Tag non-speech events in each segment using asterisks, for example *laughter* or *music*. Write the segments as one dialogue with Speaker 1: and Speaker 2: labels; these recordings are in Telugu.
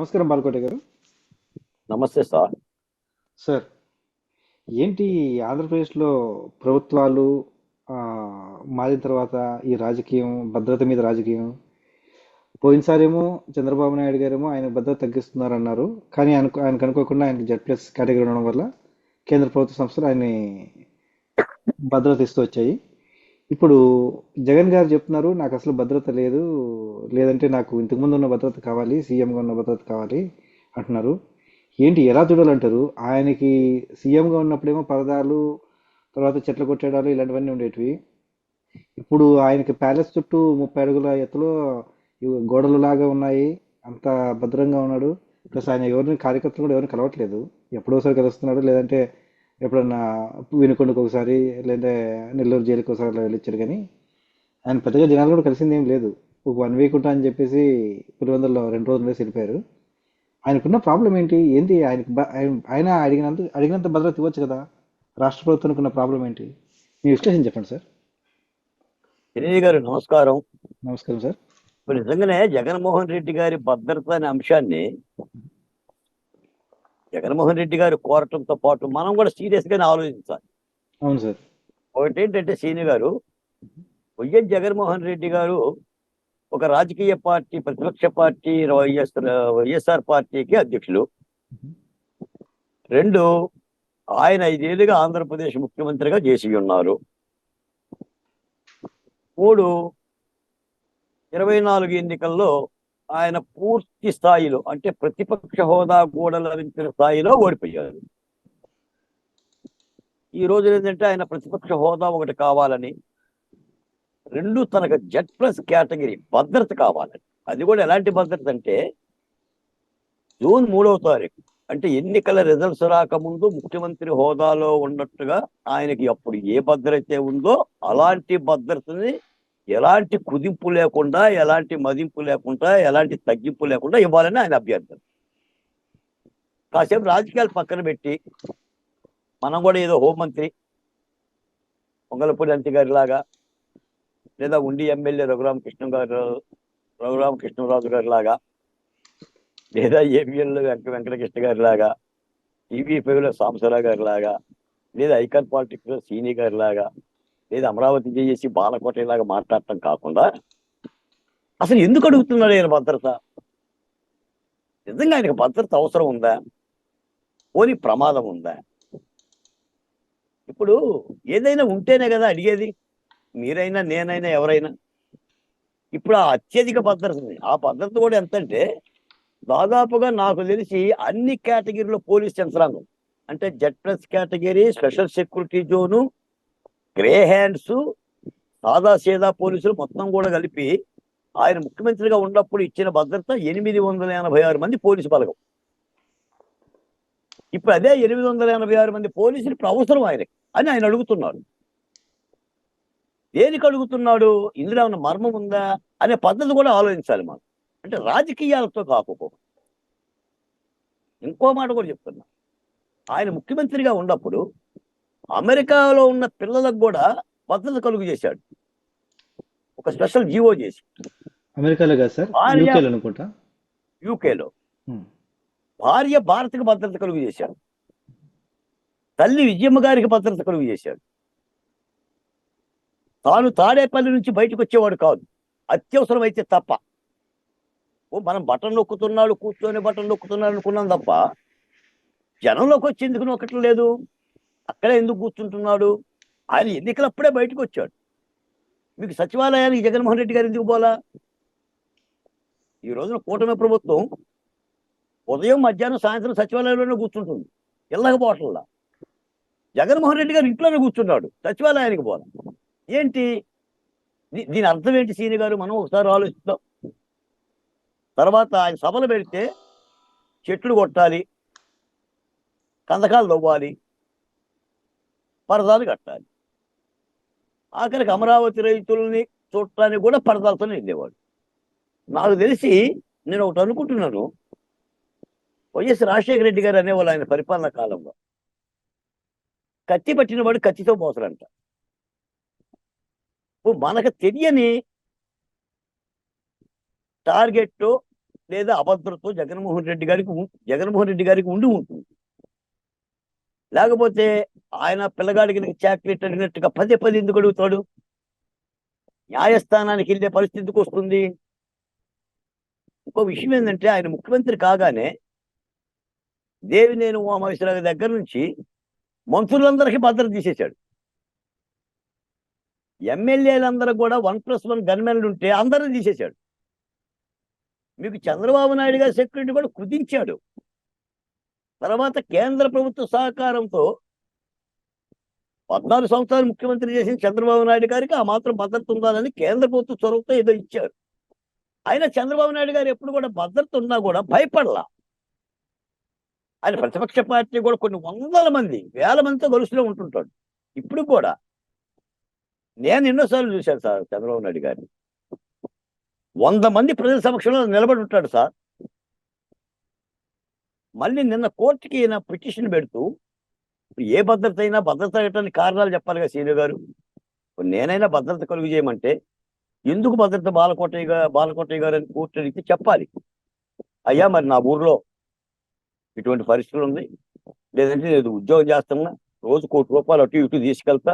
Speaker 1: నమస్కారం బాలకోట గారు.
Speaker 2: నమస్తే సార్.
Speaker 1: సార్ ఏంటి ఆంధ్రప్రదేశ్లో ప్రభుత్వాలు మారిన తర్వాత ఈ రాజకీయం భద్రత మీద రాజకీయం పోయినసారేమో చంద్రబాబు నాయుడు గారేమో ఆయన భద్రత తగ్గిస్తున్నారు అన్నారు కానీ ఆయన ఆయనకు అనుకోకుండా ఆయనకి జెడ్ ప్లస్ కేటగిరీ ఉండడం వల్ల కేంద్ర ప్రభుత్వ సంస్థలు ఆయన్ని భద్రత ఇస్తూ వచ్చాయి. ఇప్పుడు జగన్ గారు చెప్తున్నారు నాకు అసలు భద్రత లేదు లేదంటే నాకు ఇంతకుముందు ఉన్న భద్రత కావాలి సీఎంగా ఉన్న భద్రత కావాలి అంటున్నారు. ఏంటి ఎలా చూడాలంటారు? ఆయనకి సీఎంగా ఉన్నప్పుడేమో పరదాలు తర్వాత చెట్లు కొట్టేయడాలు ఇలాంటివన్నీ ఉండేటివి. ఇప్పుడు ఆయనకి ప్యాలెస్ చుట్టూ ముప్పై అడుగుల ఎత్తులో గోడలు లాగా ఉన్నాయి అంత భద్రంగా ఉన్నాడు. ప్లస్ ఆయన ఎవరిని కార్యకర్తలు కూడా ఎవరిని కలవట్లేదు. ఎప్పుడోసారి కలుస్తున్నాడు లేదంటే ఎప్పుడన్నా వినుకొండకు ఒకసారి లేదంటే నెల్లూరు జైలుకి ఒకసారి అలా వెళ్ళొచ్చారు కానీ ఆయన పెద్దగా జనాలు కూడా కలిసింది ఏం లేదు. ఒక వన్ వీక్ ఉంటా అని చెప్పేసి పులివెందుల్లో రెండు రోజులు వెళ్ళిపోయారు. ఆయనకున్న ప్రాబ్లం ఏంటి? ఏంటి ఆయనకి ఆయన- ఆయన అడిగినంత అడిగినంత భద్రత ఇవ్వచ్చు కదా? రాష్ట్ర ప్రభుత్వానికి ఉన్న ప్రాబ్లం ఏంటి? మీ విశ్లేషణ చెప్పండి సార్.
Speaker 2: గారు నమస్కారం.
Speaker 1: నమస్కారం సార్.
Speaker 2: నిజంగానే జగన్మోహన్ రెడ్డి గారి భద్రత అనే అంశాన్ని జగన్మోహన్ రెడ్డి గారు కోరటంతో పాటు మనం కూడా సీరియస్ గానే ఆలోచించాలి.
Speaker 1: అవును సార్.
Speaker 2: ఒకటి ఏంటంటే సీని గారు వైఎస్ జగన్మోహన్ రెడ్డి గారు ఒక రాజకీయ పార్టీ ప్రతిపక్ష పార్టీ వైఎస్ వైఎస్ఆర్ పార్టీకి అధ్యక్షులు. రెండు ఆయన ఐదేళ్ళుగా ఆంధ్రప్రదేశ్ ముఖ్యమంత్రిగా చేసి ఉన్నారు. మూడు ఇరవై నాలుగు ఎన్నికల్లో ఆయన పూర్తి స్థాయిలో అంటే ప్రతిపక్ష హోదా కూడా లభించిన స్థాయిలో ఓడిపోయారు. ఈ రోజు ఏంటంటే ఆయన ప్రతిపక్ష హోదా ఒకటి కావాలని రెండు తనకు జెడ్ ప్లస్ కేటగిరీ భద్రత కావాలని. అది కూడా ఎలాంటి భద్రత అంటే జూన్ మూడవ తారీఖు అంటే ఎన్నికల రిజల్ట్స్ రాకముందు ముఖ్యమంత్రి హోదాలో ఉన్నట్టుగా ఆయనకి అప్పుడు ఏ భద్రత అయితే ఉందో అలాంటి భద్రతని ఎలాంటి కుదింపు లేకుండా ఎలాంటి మదింపు లేకుండా ఎలాంటి తగ్గింపు లేకుండా ఇవ్వాలని ఆయన అభ్యర్థన కాసేపు రాజకీయాలు పక్కన పెట్టి మనం కూడా ఏదో హోంమంత్రి పొంగలపూడి అంతి గారి లాగా లేదా ఉండి ఎమ్మెల్యే రఘురామకృష్ణ గారు రఘురామకృష్ణరాజు గారి లాగా లేదా ఏబిఎల్ వెంక వెంకటకృష్ణ గారి లాగా టీవీపీలో సాంసరావు గారి లాగా లేదా ఐకాన్ పాలిటిక్స్ సీని గారి లాగా లేదా అమరావతి చేసి బాలకోట ఇలాగా మాట్లాడటం కాకుండా అసలు ఎందుకు అడుగుతున్నాడు ఆయన భద్రత? నిజంగా ఆయనకు భద్రత అవసరం ఉందా? పోని ప్రమాదం ఉందా? ఇప్పుడు ఏదైనా ఉంటేనే కదా అడిగేది. మీరైనా నేనైనా ఎవరైనా. ఇప్పుడు ఆ అత్యధిక భద్రత ఉంది. ఆ భద్రత కూడా ఎంత అంటే దాదాపుగా నాకు తెలిసి అన్ని కేటగిరీలో పోలీస్ యంత్రాంగం. అంటే Z plus category special security zone Greyhounds సాదా సీదా పోలీసులు మొత్తం కూడా కలిపి ఆయన ముఖ్యమంత్రిగా ఉన్నప్పుడు ఇచ్చిన భద్రత ఎనిమిది వందల ఎనభై ఆరు మంది పోలీసు బలగం. ఇప్పుడు అదే ఎనిమిది వందల ఎనభై ఆరు మంది పోలీసులు ఇప్పుడు అవసరం ఆయనకి అని ఆయన అడుగుతున్నాడు. దేనికి అడుగుతున్నాడు? ఇందులో ఉన్న మర్మం ఉందా? అనే పద్ధతి కూడా ఆలోచించాలి మనం. అంటే రాజకీయాలతో కాకపోతే ఇంకో మాట కూడా చెప్తున్నా. ఆయన ముఖ్యమంత్రిగా ఉన్నప్పుడు అమెరికాలో ఉన్న పిల్లలకు కూడా భద్రత కలుగు చేశాడు. ఒక స్పెషల్ జీవో చేసి.
Speaker 1: అమెరికాలో కాదు సార్
Speaker 2: భార్య-
Speaker 1: యూకేలో అనుకుంటా.
Speaker 2: యూకేలో
Speaker 1: ఉమ్.
Speaker 2: భార్య భారత్కి భద్రత కలుగు చేశాడు. తల్లి విజయమ్మ గారికి భద్రత కలుగు చేశాడు. తాను తాడేపల్లి నుంచి బయటకు వచ్చేవాడు కాదు. అత్యవసరం అయితే తప్ప. ఓ మనం బటన్ నొక్కుతున్నాడు కూర్చొని బటన్ నొక్కుతున్నాడు అనుకున్నాం తప్ప. జనంలోకి వచ్చి ఎందుకు నొక్కట్లేదు. లేదు అక్కడే ఎందుకు కూర్చుంటున్నాడు? ఆయన ఎన్నికలప్పుడే బయటకు వచ్చాడు. మీకు సచివాలయానికి జగన్మోహన్ రెడ్డి గారు ఎందుకు పోలా? ఈ రోజున కూటమి ప్రభుత్వం ఉదయం మధ్యాహ్నం సాయంత్రం సచివాలయంలోనే కూర్చుంటుంది. వెళ్ళకపోవట్లా జగన్మోహన్ రెడ్డి గారు ఇంట్లోనే కూర్చున్నాడు. సచివాలయానికి పోలా. ఏంటి? దీని అర్థం ఏంటి సీని గారు? మనం ఒకసారి ఆలోచిస్తాం తర్వాత ఆయన సభలు పెడితే చెట్లు కొట్టాలి కందకాలు తవ్వాలి పరదాలు కట్టాలి. ఆఖరికి అమరావతి రైతులని చూడటానికి కూడా పరదాలతోనే వెళ్ళేవాడు. నాకు తెలిసి నేను ఒకటి అనుకుంటున్నాను. వైఎస్ రాజశేఖర రెడ్డి గారు అనేవాళ్ళు ఆయన పరిపాలన కాలంలో. కత్తి పట్టిన వాడు కత్తితో మోసరంట మనకు తెలియని టార్గెట్ లేదా అభద్రతో జగన్మోహన్ రెడ్డి గారికి ఉం- జగన్మోహన్ రెడ్డి గారికి ఉండి ఉంటుంది. లేకపోతే ఆయన పిల్లగాడికి చాక్లెట్ అడిగినట్టుగా పదే పది ఎందుకు అడుగుతాడు? న్యాయస్థానానికి వెళ్ళే పరిస్థితికి వస్తుంది? ఇంకో విషయం ఏంటంటే ఆయన ముఖ్యమంత్రి కాగానే దేవినేని ఉమామహేశ్వరరావు దగ్గర నుంచి మంత్రులందరికీ భద్రత తీసేశాడు. ఎమ్మెల్యేలందరూ కూడా వన్ ప్లస్ వన్ గన్మెన్లు ఉంటే అందరిని తీసేశాడు. మీకు చంద్రబాబు నాయుడు గారి సెక్యూరిటీ కూడా కుదించాడు. తర్వాత కేంద్ర ప్రభుత్వ సహకారంతో పద్నాలుగు సంవత్సరాలు ముఖ్యమంత్రి చేసిన చంద్రబాబు నాయుడు గారికి ఆ మాత్రం భద్రత ఉండాలని కేంద్ర ప్రభుత్వ చొరవతో ఏదో ఇచ్చారు అయినా చంద్రబాబు నాయుడు గారు ఎప్పుడు కూడా భద్రత ఉన్నా కూడా భయపడలా. ఆయన ప్రతిపక్ష పార్టీ కూడా కొన్ని వందల మంది వేల మందితో గొలుసులో ఉంటుంటాడు. ఇప్పుడు కూడా నేను ఎన్నోసార్లు చూశాను సార్ చంద్రబాబు నాయుడు గారిని. వంద మంది ప్రజల సమక్షంలో నిలబడి ఉంటాడు సార్. మళ్ళీ నిన్న కోర్టుకి ఈయన పిటిషన్ పెడుతూ ఏ భద్రత అయినా భద్రత అడగటానికి కారణాలు చెప్పాలి కదా సీనియర్ గారు. నేనైనా భద్రత కలుగు చేయమంటే ఎందుకు భద్రత బాలకోటయ్య గారు బాలకోటయ్య గారు అని కోర్టు అడిగితే చెప్పాలి. అయ్యా మరి నా ఊర్లో ఇటువంటి పరిస్థితులు ఉంది. లేదంటే నేను ఉద్యోగం చేస్తున్నా రోజు కోటి రూపాయలు అటు ఇటు తీసుకెళ్తా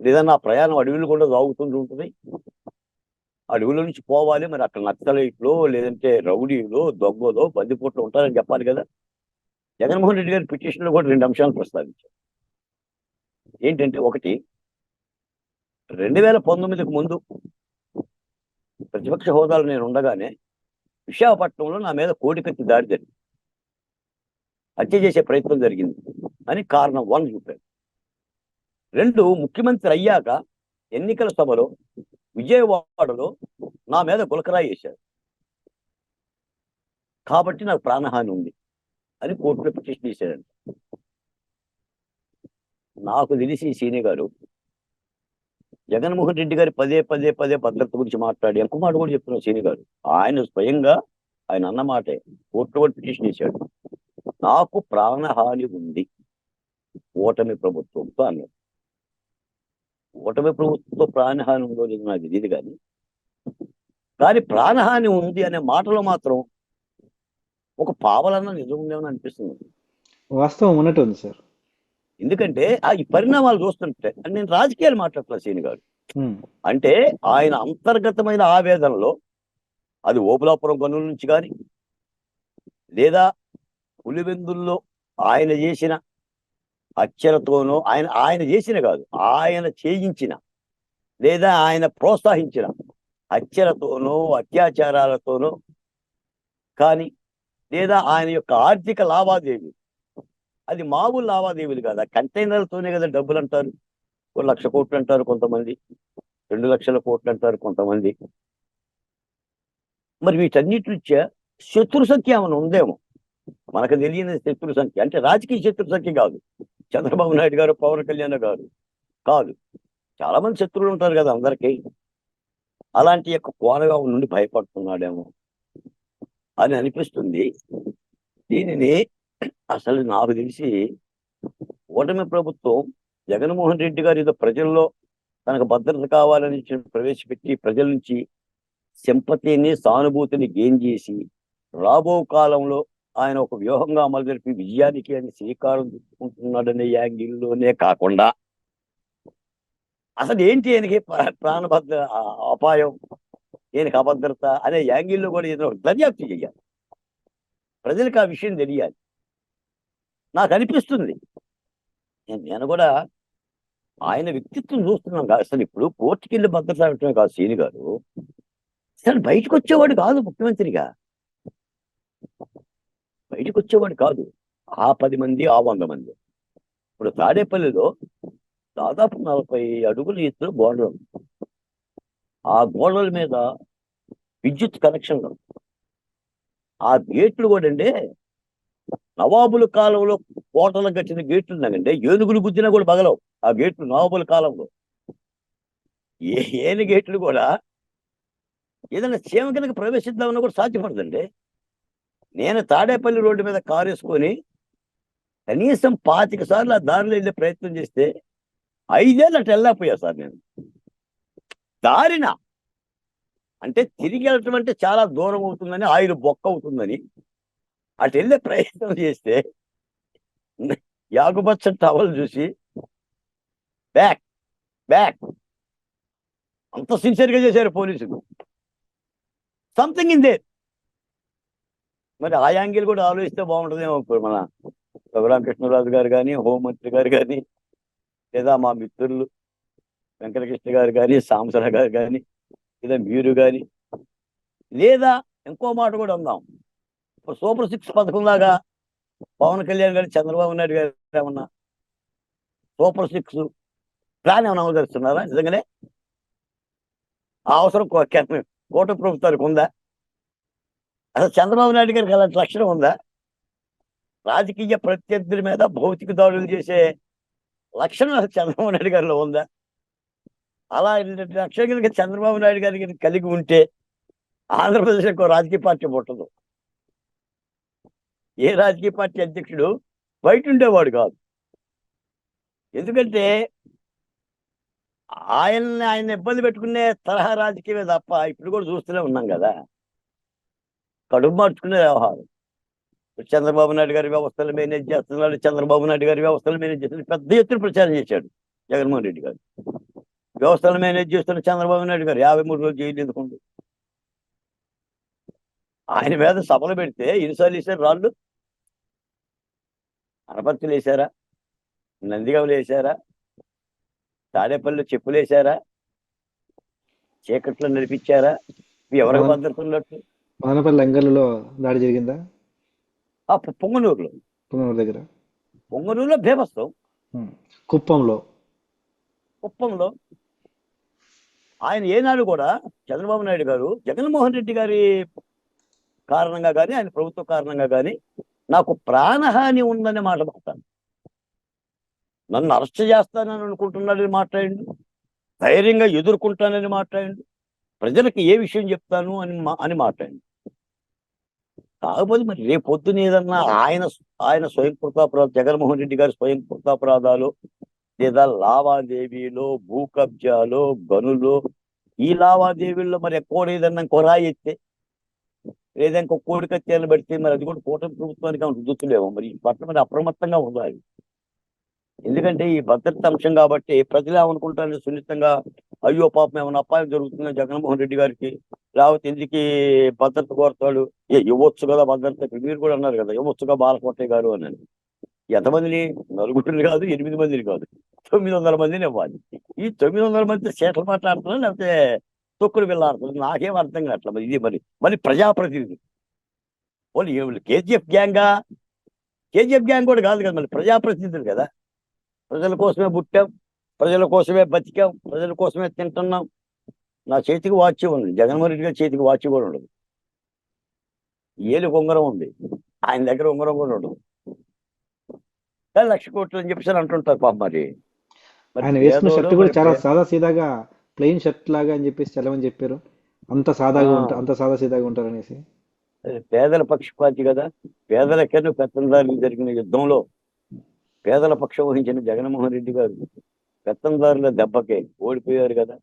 Speaker 2: లేదా నా ప్రయాణం అడవిలో కూడా సాగుతుంది ఉంటుంది. అడవిలో నుంచి పోవాలి. మరి అక్కడ నక్సలైట్లో లేదంటే రౌడీలో దొంగలో బందిపోట్లు ఉంటారని చెప్పాలి కదా. జగన్మోహన్ రెడ్డి గారి పిటిషన్లో కూడా రెండు అంశాలు ప్రస్తావించారు. ఏంటంటే ఒకటి రెండు వేల పంతొమ్మిదికి ముందు ప్రతిపక్ష హోదాలో నేను ఉండగానే విశాఖపట్నంలో నా మీద కోడికత్తి దాడి జరిగింది. హత్య చేసే ప్రయత్నం జరిగింది అని కారణం వన్ చూపారు. రెండు ముఖ్యమంత్రి అయ్యాక ఎన్నికల సభలో విజయవాడలో నా మీద గులకరాయి వేశారు. కాబట్టి నాకు ప్రాణహాని ఉంది అని కోర్టులో పిటిషన్ చేశారంట నాకు తెలిసి సీని గారు జగన్మోహన్ రెడ్డి గారి పదే పదే పదే భద్రత గురించి మాట్లాడి ఇంకో మాట కూడా చెప్తున్నారు సీని గారు. ఆయన స్వయంగా ఆయన అన్నమాటే కోర్టులో కూడా పిటిషన్ చేశాడు నాకు ప్రాణహాని ఉంది. ఓటమి ప్రభుత్వంతో అన్నారు. ఓటమి ప్రభుత్వంతో ప్రాణహాని ఉందో లేదో నాకు తెలియదు కానీ కానీ ప్రాణహాని ఉంది అనే మాటలో మాత్రం ఒక పావలన్న నిజం ఉందేమని అనిపిస్తుంది.
Speaker 1: వాస్తవం ఉన్నట్టు ఉంది సార్.
Speaker 2: ఎందుకంటే ఆ ఈ పరిణామాలు చూస్తుంటే నేను రాజకీయాలు మాట్లాడట్లేదు సీని గారు. అంటే ఆయన అంతర్గతమైన ఆవేదనలో అది ఓపులాపురం గనుల నుంచి కానీ లేదా పులివెందుల్లో ఆయన చేసిన హత్యలతోనో ఆయన ఆయన చేసిన కాదు. ఆయన చేయించిన లేదా ఆయన ప్రోత్సహించిన హత్యలతోనో అత్యాచారాలతోనో కానీ లేదా ఆయన యొక్క ఆర్థిక లావాదేవీ అది మామూలు లావాదేవీలు కాదు. ఆ కంటైనర్లతోనే కదా డబ్బులు అంటారు ఒక లక్ష కోట్లు అంటారు కొంతమంది. రెండు లక్షల కోట్లు అంటారు కొంతమంది. మరి వీటన్నిటి నుంచే శత్రు సంఖ్య ఏమైనా ఉందేమో? మనకు తెలియని శత్రు సంఖ్య. అంటే రాజకీయ శత్రు సంఖ్య కాదు. చంద్రబాబు నాయుడు గారు పవన్ కళ్యాణ్ గారు కాదు. చాలా మంది శత్రువులు ఉంటారు కదా అందరికీ. అలాంటి యొక్క కోనగా నుండి భయపడుతున్నాడేమో అని అనిపిస్తుంది. దీనిని అసలు నాకు తెలిసి ఓటమి ప్రభుత్వం జగన్మోహన్ రెడ్డి గారు ఏదో ప్రజల్లో తనకు భద్రత కావాలని ప్రవేశపెట్టి ప్రజల నుంచి సింపతిని సానుభూతిని గెయిన్ చేసి రాబో కాలంలో ఆయన ఒక వ్యూహంగా అమలు జరిపి విజయానికి అని శ్రీకారం చుట్టుకుంటున్నాడనే యాంగిల్లోనే కాకుండా అసలు ఏంటి ఆయనకి ప్రా- ప్రాణభద్ర అపాయం? ఈయనకి అభద్రత అనే యాంగిల్లో కూడా ఏదో దర్యాప్తు చేయాలి ప్రజలకు ఆ విషయం తెలియాలి. నాకు అనిపిస్తుంది. నేను- నేను కూడా ఆయన వ్యక్తిత్వం చూస్తున్నాం కాదు. అసలు ఇప్పుడు కోర్టుకి వెళ్ళి భద్రత పెట్టడమే కాదు సీని గారు. అసలు బయటకు వచ్చేవాడు కాదు ముఖ్యమంత్రిగా. బయటకు వచ్చేవాడు కాదు. ఆ పది మంది ఆ వంద మంది. ఇప్పుడు తాడేపల్లిలో దాదాపు నలభై అడుగుల ఎత్తులో గోడలు ఆ గోడల మీద విద్యుత్ కనెక్షన్లు ఆ గేట్లు కూడా అండి నవాబుల కాలంలో కోటలు కట్టిన గేట్లు ఉన్నాయండి. ఏనుగులు గుద్దినా కూడా పగలవు. ఆ గేట్లు నవాబుల కాలంలో. ఏ ఏని గేట్లు కూడా ఏదైనా చీమ కనుక ప్రవేశిద్దామన్నా కూడా సాధ్యపడదండి. నేను తాడేపల్లి రోడ్డు మీద కారు వేసుకొని కనీసం పాతిక సార్లు ఆ దారిలో వెళ్ళే ప్రయత్నం చేస్తే ఐదేళ్ళు అటు వెళ్ళకపోయా సార్ నేను. దారిన అంటే తిరిగి వెళ్ళటం అంటే చాలా దూరం అవుతుందని ఆయిల్ బొక్క అవుతుందని అటు వెళ్ళే ప్రయత్నం చేస్తే యాగుపచ్చ టవల్ చూసి బ్యాక్ బ్యాక్. అంత సిన్సియర్గా చేశారు పోలీసులు. సంథింగ్ ఇన్ దే మరి ఆ యాంగిల్ కూడా ఆలోచిస్తే బాగుంటుందేమో ఇప్పుడు మన రఘురామకృష్ణరాజు గారు కానీ హోంమంత్రి గారు కానీ లేదా మా మిత్రులు వెంకటకృష్ణ గారు కానీ సాంసర గారు కానీ లేదా మీరు కానీ లేదా ఇంకో మాట కూడా ఉందాం. ఇప్పుడు సూపర్ సిక్స్ పథకం లాగా పవన్ కళ్యాణ్ గారు చంద్రబాబు నాయుడు గారు ఏమన్నా సూపర్ సిక్స్ ప్లాన్ ఏమైనా అమలు చేస్తున్నారా? నిజంగానే? ఆ అవసరం కో- కోట ప్రభుత్వానికి ఉందా? అసలు చంద్రబాబు నాయుడు గారికి అలాంటి లక్షణం ఉందా? రాజకీయ ప్రత్యర్థుల మీద భౌతిక దాడులు చేసే లక్షణం అసలు చంద్రబాబు నాయుడు గారిలో ఉందా? అలా లక్షణం కనుక చంద్రబాబు నాయుడు గారికి కలిగి ఉంటే ఆంధ్రప్రదేశ్ ఒక రాజకీయ పార్టీ పుట్టదు ఏ రాజకీయ పార్టీ అధ్యక్షుడు బయట ఉండేవాడు కాదు. ఎందుకంటే ఆయన్ని ఆయన ఇబ్బంది పెట్టుకునే తరహా రాజకీయమే తప్ప ఇప్పుడు కూడా చూస్తూనే ఉన్నాం కదా. కడుపు మార్చుకునే వ్యవహారం. చంద్రబాబు నాయుడు గారి వ్యవస్థలు మేనేజ్ చేస్తున్నాడు చంద్రబాబు నాయుడు గారి వ్యవస్థలు మేనేజ్ చేస్తున్నాడు పెద్ద ఎత్తున ప్రచారం చేశాడు జగన్మోహన్ రెడ్డి గారు. వ్యవస్థలు మేనేజ్ చేస్తున్న చంద్రబాబు నాయుడు గారు యాభై మూడు రోజులు జైలు ఎందుకుండు? ఆయన మీద సభలు పెడితే ఎన్నిసార్లు వేసారు రాళ్ళు. అనపర్తులు వేసారా నందిగమలు వేసారా తాడేపల్లి చెప్పులు వేసారా చీకట్లో నడిపించారా? ఎవరికి
Speaker 1: అవును. మదనపల్లి లంగర్లలో దాడి జరిగిందా?
Speaker 2: పొంగనూరులో.
Speaker 1: పుంగనూరు దగ్గర.
Speaker 2: పొంగనూరులో భీమస్తం
Speaker 1: ఉమ్. కుప్పంలో.
Speaker 2: కుప్పంలో. ఆయన ఏనాడు కూడా చంద్రబాబు నాయుడు గారు జగన్మోహన్ రెడ్డి గారి కారణంగా కానీ ఆయన ప్రభుత్వ కారణంగా కానీ నాకు ప్రాణహాని ఉందనే మాట మాట్లాడు నన్ను అరెస్ట్ చేస్తానని అనుకుంటున్నాడని మాట్లాడిండు. ధైర్యంగా ఎదుర్కొంటానని మాట్లాడిండు. ప్రజలకు ఏ విషయం చెప్తాను అని మా- అని మాట్లాడిండు. కాకపోతే మరి రేపు పొద్దున ఏదన్నా ఆయన ఆయన స్వయం కృతాపరాధ జగన్మోహన్ రెడ్డి గారి స్వయం కృతాపరాధాలు లేదా లావాదేవీలో భూ కబ్జాలో గనులు ఈ లావాదేవీల్లో మరి ఎక్కువ ఏదన్నా ఇంకో రాయి ఎత్తే లేదా ఇంకో కోడి కత్యాలు పెడితే మరి అది కూడా కూటమి ప్రభుత్వానికి ఏమైనా రుద్దుతులేమో మరి ఈ పట్ల మరి అప్రమత్తంగా ఉండాలి. ఎందుకంటే ఈ భద్రత అంశం కాబట్టి ప్రజలు ఏమనుకుంటారు సున్నితంగా అయ్యో పాపం ఏమైనా అపాయం జరుగుతుందా? జగన్మోహన్ రెడ్డి గారికి? లేకపోతే ఎందుకు భద్రత కోరుతాడు? ఏ ఇవ్వచ్చు కదా భద్రత? మీరు కూడా అన్నారు కదా ఇవ్వచ్చుగా బాలకోటయ్య గారు అని. ఎంతమందిని? నలుగురిని కాదు ఎనిమిది మందిని కాదు. తొమ్మిది వందల మందిని ఇవ్వాలి. ఈ తొమ్మిది వందల మంది చేతలు మాట్లాడుతున్నారు? లేకపోతే తొక్కుడు వెళ్ళాడుతున్నారు నాకేం అర్థం కావట్లేదు. మరి ఇది మరి మరి ప్రజాప్రతినిధి. వాళ్ళు కేజీఎఫ్ గ్యాంగా? కేజీఎఫ్ గ్యాంగ్ కూడా కాదు కదా మళ్ళీ ప్రజాప్రతినిధులు కదా. ప్రజల కోసమే పుట్టాం. ప్రజల కోసమే బతికాం ప్రజల కోసమే తింటున్నాం. నా చేతికి వాచ్ ఉంది జగన్మోహన్ రెడ్డి గారి చేతికి వాచ్ కూడా ఉండదు. ఏలు ఉంగరం ఉంది. ఆయన దగ్గర ఉంగరం కూడా ఉండదు. లక్ష కోట్లు అని చెప్పేసి అంటుంటారు పాప మరి. మరి
Speaker 1: ఆయన వేసుకున్న
Speaker 2: పేదోడు
Speaker 1: షర్ట్ కూడా చాలా సాదా సీదాగా ప్లెయిన్ షర్ట్ లాగా అని చెప్పేసి చలమని చెప్పారు. అంత సాదాగా. ఉంటారు అంత సాదా సీదాగా ఉంటారు అనేసి.
Speaker 2: పేదల పక్షపాతి కదా. పేదలకెన్ను పెత్తందారులు జరిగిన యుద్ధంలో పేదల పక్షం వహించిన జగన్మోహన్ రెడ్డి గారు పెత్తందారుల దెబ్బకే ఓడిపోయారు కదా.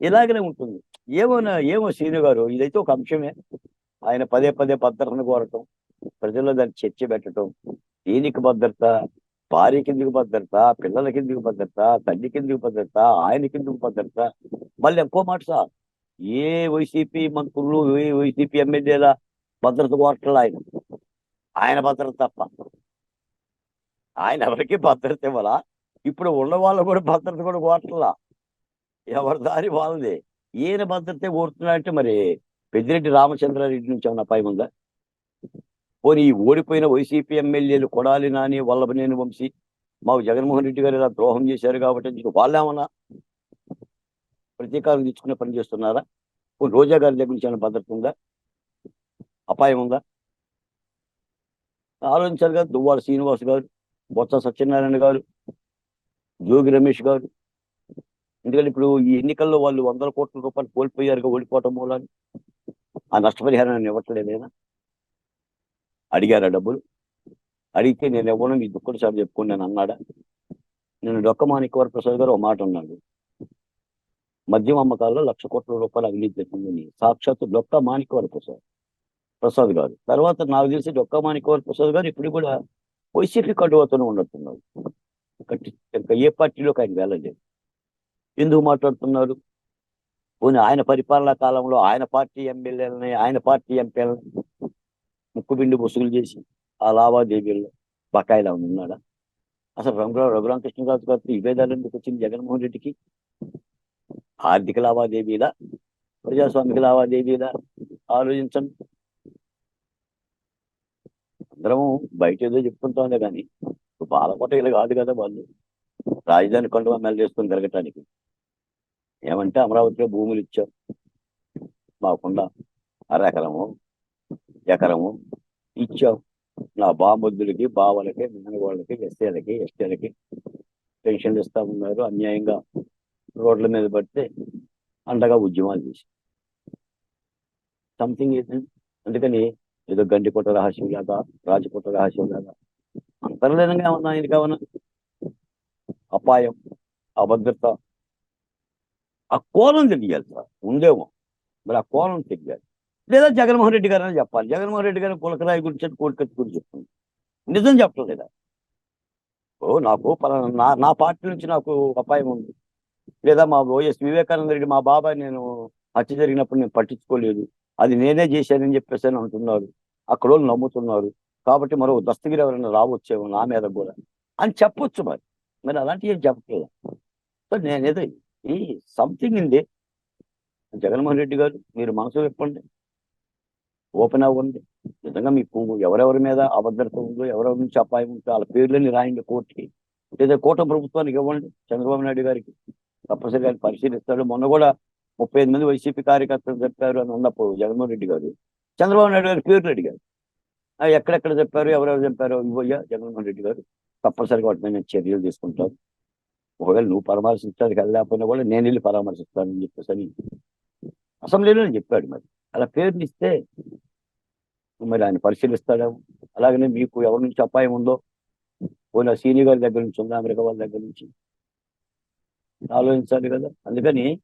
Speaker 2: ఇలాగనే ఉంటుంది. ఏమోనా ఏమో శ్రీను గారు ఇదైతే ఒక అంశమే. ఆయన పదే పదే భద్రతను కోరటం ప్రజల్లో దాన్ని చర్చ పెట్టడం దీనికి భద్రత భార్య కిందికి భద్రత పిల్లల కిందికి భద్రత తల్లి కిందికి భద్రత ఆయన కిందికి భద్రత. మళ్ళీ ఎక్కువ మాట సార్ ఏ వైసీపీ మంత్రులు ఏ వైసీపీ ఎమ్మెల్యేల భద్రత కోరట్లా ఆయన. ఆయన భద్రత తప్ప. ఆయన ఎవరికి భద్రత ఇవ్వాలా? ఇప్పుడు ఉన్న వాళ్ళు కూడా భద్రత కూడా కోరట్లా. ఎవరి దారి వాళ్ళది. ఈయన భద్రత కోరుతున్నాడంటే మరి పెద్దిరెడ్డి రామచంద్రారెడ్డి నుంచి ఏమన్నా అపాయం ఉందా? పోనీ ఈ ఓడిపోయిన వైసీపీ ఎమ్మెల్యేలు కొడాలి నాని వల్లభనేని వంశీ మాకు జగన్మోహన్ రెడ్డి గారు ఇలా ద్రోహం చేశారు కాబట్టి వాళ్ళేమన్నా ప్రతీకారం తెచ్చుకునే పని చేస్తున్నారా? కొన్ని రోజా గారి దగ్గర నుంచి ఏమైనా భద్రత ఉందా? అపాయం ఉందా? ఆలోచించారు కదా దువ్వాడ శ్రీనివాస్ గారు బొత్స సత్యనారాయణ గారు జోగి రమేష్ గారు. ఎందుకంటే ఇప్పుడు ఈ ఎన్నికల్లో వాళ్ళు వందల కోట్ల రూపాయలు కోల్పోయారుగా ఓడిపోవటం మూలాన్ని ఆ నష్టపరిహారాన్ని ఇవ్వట్లేదేనా అడిగారా డబ్బులు? అడిగితే నేను ఇవ్వను మీ దుఃఖడు సార్ చెప్పుకుని నేను అన్నాడా. నేను డొక్క మాణిక్యవర ప్రసాద్ గారు ఒక మాట అన్నాడు. మద్యం అమ్మకాల్లో లక్ష కోట్ల రూపాయలు అవినీతి జరిగిందని సాక్షాత్తు డొక్క మాణిక్యవర ప్రసాద్ ప్రసాద్ గారు. తర్వాత నాకు తెలిసి డొక్క మాణిక్యవర ప్రసాద్ గారు ఇప్పుడు కూడా వైసీపీ కడువతోనే ఉన్నట్టున్నారు. ఏ పార్టీలోకి ఆయన వెళ్ళలేదు. ఎందుకు మాట్లాడుతున్నారు? పోనీ ఆయన పరిపాలనా కాలంలో ఆయన పార్టీ ఎమ్మెల్యేలని ఆయన పార్టీ ఎంపీలని ముక్కుబిండి ముసుగులు చేసి ఆ లావాదేవీల్లో బకాయిలా ఉన్నాడా? అసలు రఘురా రఘురామకృష్ణరాజు గారితో ఈ భేదాలు ఎందుకు వచ్చింది జగన్మోహన్ రెడ్డికి? ఆర్థిక లావాదేవీలా? ప్రజాస్వామిక లావాదేవీలా? ఆలోచించండి. అందరం బయట ఏదో చెప్పుకుంటాంలే కానీ బాలకోటలు కాదు కదా వాళ్ళు. రాజధాని కొండ మెల్ల చేసుకొని తిరగటానికి. ఏమంటే అమరావతిలో భూములు ఇచ్చాం మాకుండా అర ఎకరము ఎకరము ఇచ్చాం. నా బామొద్దులకి బావలకి మేనగోళ్ళకి ఎస్సీలకి ఎస్టీలకి పెన్షన్లు ఇస్తా ఉన్నారు అన్యాయంగా రోడ్ల మీద పడితే అండగా ఉద్యమాలు చేసి సంథింగ్ అందుకని ఏదో గండికోట రహస్యం లాగా రాజకోట రహస్యం లాగా అంతర్లీనంగా ఏమన్నా ఆయన కావున అపాయం అభద్రత. ఆ కోణం తెలియాలి సార్ ఉందేమో మరి ఆ కోణం తెలియాలి. లేదా జగన్మోహన్ రెడ్డి గారు అని చెప్పాలి. జగన్మోహన్ రెడ్డి గారు పులకరాయి గురించి కోడికత్తి గురించి చెప్తుంది. నిజం చెప్పలేదా? ఓ నాకు నా నా పార్టీ నుంచి నాకు అపాయం ఉంది. లేదా మా ఓఎస్ వివేకానంద రెడ్డి మా బాబాయ్ నేను హత్య జరిగినప్పుడు నేను పట్టించుకోలేదు. అది నేనే చేశానని చెప్పేసి అని అంటున్నారు. అక్కడ వాళ్ళు నమ్ముతున్నారు. కాబట్టి మరో దస్తగిరి ఎవరైనా రావచ్చేమో నా మీద కూడా అని చెప్పొచ్చు మరి. మరి అలాంటివి ఏం చెప్పలేదు సో నేనేదో ఈ సంథింగ్ ఇంది జగన్మోహన్ రెడ్డి గారు మీరు మనసు చెప్పండి ఓపెన్ అవ్వండి. నిజంగా మీకు ఎవరెవరి మీద అభద్రత ఉందో ఎవరెవరి నుంచి అపాయం ఉందో వాళ్ళ పేర్లని రాయండి కోర్టుకి. లేదా కోట ప్రభుత్వానికి ఇవ్వండి చంద్రబాబు నాయుడు గారికి. తప్పనిసరిగా ఆయన పరిశీలిస్తాడు. మొన్న కూడా ముప్పై ఐదు మంది వైసీపీ కార్యకర్తలు చెప్పారు అని ఉన్నప్పుడు జగన్మోహన్ రెడ్డి గారు. చంద్రబాబు నాయుడు గారి పేర్లు అడిగారు. ఎక్కడెక్కడ చెప్పారు ఎవరెవరు చెప్పారు? ఇవ్వయ్యా జగన్మోహన్ రెడ్డి గారు తప్పనిసరిగా వాటి మీద నేను చర్యలు తీసుకుంటాను. ఒకవేళ నువ్వు పరామర్శించడానికి వెళ్ళలేకపోయినా కూడా నేను వెళ్ళి పరామర్శిస్తానని చెప్పేసి అని అసెంబ్లీలో చెప్పాడు మరి. అలా పేరుని ఇస్తే మరి ఆయన పరిశీలిస్తాడేమో అలాగనే మీకు ఎవరి నుంచి అపాయం ఉందో? పోయిన సీనియర్ గారి దగ్గర నుంచి ఉందా? అమెరికా వాళ్ళ దగ్గర నుంచి? ఆలోచించాలి కదా. అందుకని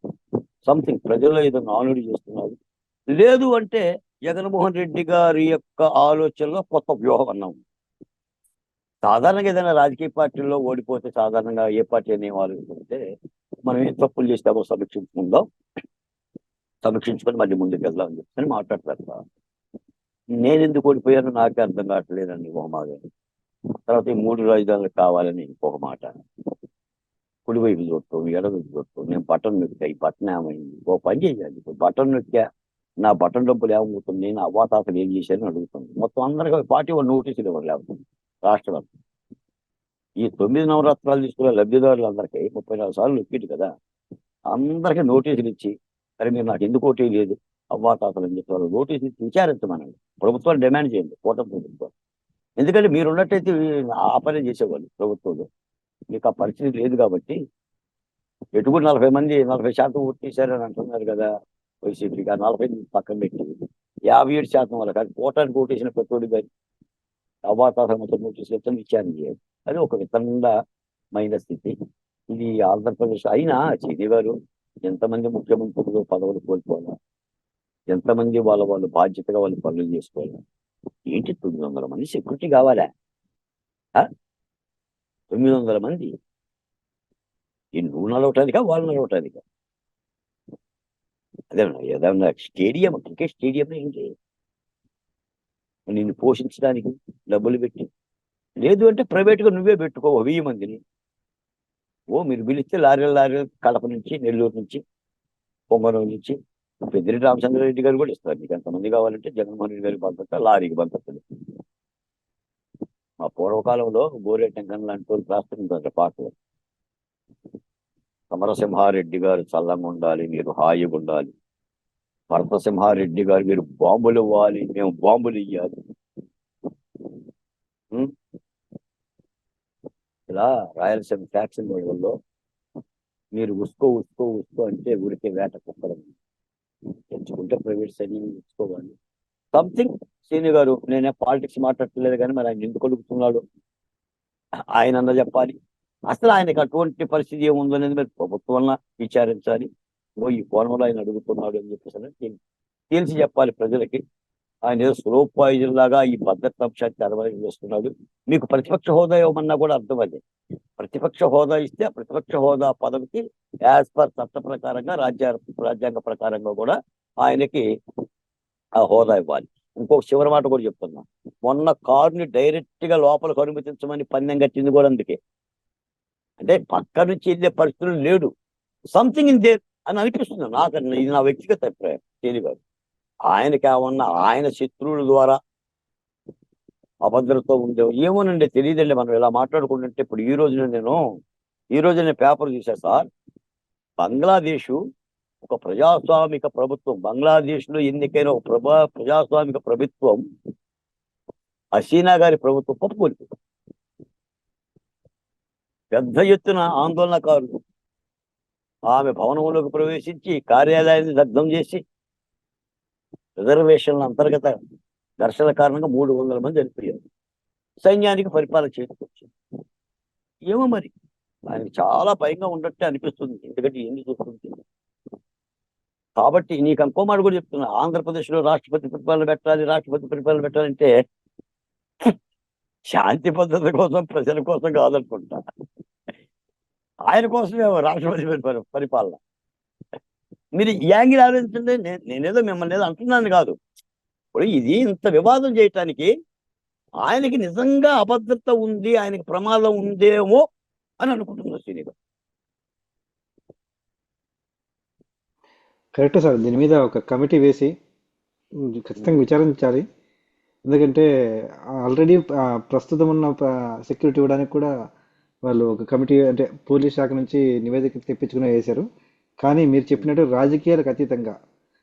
Speaker 2: సంథింగ్ ప్రజల్లో ఏదో నానుడి చేస్తున్నారు. లేదు అంటే జగన్మోహన్ రెడ్డి గారి యొక్క ఆలోచనలో కొత్త వ్యూహం అన్నాం. సాధారణంగా ఏదైనా రాజకీయ పార్టీల్లో ఓడిపోతే సాధారణంగా ఏ పార్టీ అనే ఏం ఆలోచిస్తుంటే మనం ఏం తప్పులు చేస్తామో సమీక్షించుకుందాం. సమీక్షించుకొని మళ్ళీ ముందుకు వెళ్దాం అని చెప్పి మాట్లాడతారు. నేను ఎందుకు ఓడిపోయాను నాకే అర్థం కావట్లేదండి ఒక తర్వాత ఈ మూడు రాజధానులు కావాలని ఇంకొక మాట. కుడివైపు చూడటం ఎడవైపు చూడటం. నేను బటన్ నొక్కా ఈ బటన్ ఏమైంది? ఓ పని చేయాలి. ఇప్పుడు బటన్ నొక్కా. నా బటన్ డబ్బులు ఏమవుతుంది నేను అవ్వాతాతలు ఏం చేశారని అడుగుతుంది. మొత్తం అందరికీ పార్టీ వాళ్ళు నోటీసులు ఇవ్వరు లేకపోతే రాష్ట్రం ఈ తొమ్మిది నవరాత్రాలు తీసుకునే లబ్ధిదారులందరికీ ముప్పై నాలుగు సార్లు నొక్కింది కదా అందరికీ నోటీసులు ఇచ్చి మరి మీరు నాకు ఎందుకు ఓటీ లేదు అవ్వాతాతలు అని చెప్పి వాళ్ళు నోటీసులు ఇచ్చి విచారించమనండి. ప్రభుత్వాలు డిమాండ్ చేయండి కూటమి ప్రభుత్వం ఎందుకంటే మీరు ఉన్నట్టయితే ఆ పని చేసేవాళ్ళు ప్రభుత్వంలో. మీకు ఆ పరిస్థితి లేదు కాబట్టి ఎటుకుడు నలభై మంది నలభై శాతం ఓటు చేశారని అంటున్నారు కదా. వైసీపీకి ఆ నలభై పక్కన పెట్టి యాభై ఏడు శాతం వాళ్ళకి అది కోటానికి ఓటేసిన పెట్టుబడి గారి అవాతాసన మొత్తం నోటీసులు ఇచ్చి అది ఒక వితండమైన స్థితి. ఇది ఆంధ్రప్రదేశ్ అయినా చీని గారు ఎంతమంది ముఖ్యమంత్రులు పదవులు కోల్పోవాలా? ఎంతమంది వాళ్ళ వాళ్ళు బాధ్యతగా వాళ్ళు పనులు చేసుకోవాలా? ఏంటి తొమ్మిది వందల మంది సెక్యూరిటీ కావాలా? తొమ్మిది వందల మంది. ఈ నువ్వు నడవటానికా వాళ్ళు నడవటానికా? అదే ఏదన్నా స్టేడియం క్రికెట్ స్టేడియం ఏంటి నిన్ను పోషించడానికి డబ్బులు పెట్టి. లేదు అంటే ప్రైవేట్గా నువ్వే పెట్టుకో వెయ్యి మందిని. ఓ మీరు పిలిస్తే లారీల లారీలు కడప నుంచి నెల్లూరు నుంచి పొంగనూరు నుంచి. పెద్దిరెడ్డి రామచంద్రారెడ్డి గారు కూడా ఇస్తారు. మీకు ఎంతమంది కావాలంటే జగన్మోహన్ రెడ్డి గారికి పంపిస్తా లారీకి పంపిస్తుంది మా పూర్వకాలంలో గోరే టెంకన్ లాంటి వాళ్ళు ప్రాస్తున్నారు పాటలు. సమరసింహారెడ్డి గారు చల్లంగా ఉండాలి మీరు హాయిగా ఉండాలి. భరతసింహారెడ్డి గారు మీరు బాంబులు ఇవ్వాలి మేము బాంబులు ఇవ్వాలి ఇలా రాయలసీమ ఫ్యాక్షన్ వల్ల మీరు ఉసుకో ఉసుకో ఉసుకో అంటే ఊరికే వేట కుక్కడం తెచ్చుకుంటే ప్రైవేట్ సైన్యం తెచ్చుకోవాలి సంథింగ్ సీని గారు నేనే పాలిటిక్స్ మాట్లాడట్లేదు కానీ మరి ఆయన ఎందుకు అడుగుతున్నాడు ఆయన అన్న చెప్పాలి. అసలు ఆయనకు అటువంటి పరిస్థితి ఏముందనేది మీరు ప్రభుత్వం విచారించాలి. ఓ ఈ కోణంలో ఆయన అడుగుతున్నాడు అని చెప్పేసి నేను తెలిసి చెప్పాలి ప్రజలకి. ఆయన ఏదో స్లో పాయిజన్ లాగా ఈ భద్రత అంశాన్ని తెరవని చేస్తున్నాడు మీకు ప్రతిపక్ష హోదా ఇవ్వమన్నా కూడా అర్థం అదే ప్రతిపక్ష హోదా ఇస్తే ప్రతిపక్ష హోదా పదవికి యాజ్ పర్ చట్ట ప్రకారంగా రాజ్యాంగ రాజ్యాంగ ప్రకారంగా కూడా ఆయనకి ఆ హోదా ఇవ్వాలి. ఇంకొక చివరి మాట కూడా చెప్తున్నా. మొన్న కారుని డైరెక్ట్గా లోపలికి అనుమతించమని పందెం కట్టింది కూడా అందుకే. అంటే పక్క నుంచి వెళ్ళే పరిస్థితులు లేడు. సంథింగ్ ఇన్ దేర్ అని అనిపిస్తుంది. నాకు ఇది నా వ్యక్తిగత అభిప్రాయం తెలియదు ఆయనకి ఏమన్నా ఆయన శత్రువుల ద్వారా అభద్రత ఉండే ఏమోనండి తెలియదండి మనం ఇలా మాట్లాడుకుంటుంటే. ఇప్పుడు ఈ రోజున నేను ఈ రోజు నేను పేపర్ చూసా సార్. బంగ్లాదేశ్ ఒక ప్రజాస్వామిక ప్రభుత్వం. బంగ్లాదేశ్లో ఎన్నికైన ఒక ప్రభా ప్రజాస్వామిక ప్రభుత్వం హసీనా గారి ప్రభుత్వం పప్పుకోలేదు పెద్ద ఎత్తున ఆందోళనకారులు ఆమె భవనంలోకి ప్రవేశించి కార్యాలయాన్ని దగ్ధం చేసి రిజర్వేషన్ల అంతర్గత ఘర్షణ కారణంగా మూడు వందల మంది చనిపోయారు. సైన్యానికి పరిపాలన చేతికొచ్చింది ఏమో మరి? ఆయనకి చాలా భయంగా ఉన్నట్టే అనిపిస్తుంది. ఎందుకంటే ఎన్ని చూస్తుంది కాబట్టి నీకు ఇంకో మాట కూడా చెప్తున్నా. ఆంధ్రప్రదేశ్లో రాష్ట్రపతి పరిపాలన పెట్టాలి రాష్ట్రపతి పరిపాలన పెట్టాలంటే *clears throat* శాంతి భద్రత కోసం ప్రజల కోసం కాదనుకుంటా. ఆయన కోసమే రాష్ట్రపతి పరిపాలన పరిపాలన. మీరు యాంగిల్ ఆలోచించండి. నేనేదో మిమ్మల్ని ఏదో అంటున్నాను కాదు. ఇప్పుడు ఇది ఇంత వివాదం చేయటానికి ఆయనకి నిజంగా అభద్రత ఉంది ఆయనకి ప్రమాదం ఉందేమో అని అనుకుంటున్నారు శ్రీనివాస్
Speaker 1: కరెక్ట్ సార్. దీని మీద ఒక కమిటీ వేసి ఖచ్చితంగా విచారించాలి. ఎందుకంటే ఆల్రెడీ ప్రస్తుతం ఉన్న సెక్యూరిటీ ఇవ్వడానికి కూడా వాళ్ళు ఒక కమిటీ అంటే పోలీస్ శాఖ నుంచి నివేదిక తెప్పించుకుని వేశారు. కానీ మీరు చెప్పినట్టు రాజకీయాలకు అతీతంగా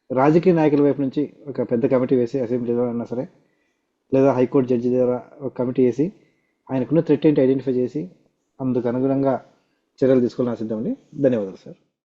Speaker 1: రాజకీయ నాయకుల వైపు నుంచి ఒక పెద్ద కమిటీ వేసి అసెంబ్లీలో అన్నా సరే లేదా హైకోర్టు జడ్జి ద్వారా ఒక కమిటీ వేసి ఆయనకున్న థ్రెట్ ఏంటి ఐడెంటిఫై చేసి అందుకు అనుగుణంగా చర్యలు తీసుకోవాలని ఆశిద్దామండి ధన్యవాదాలు సార్.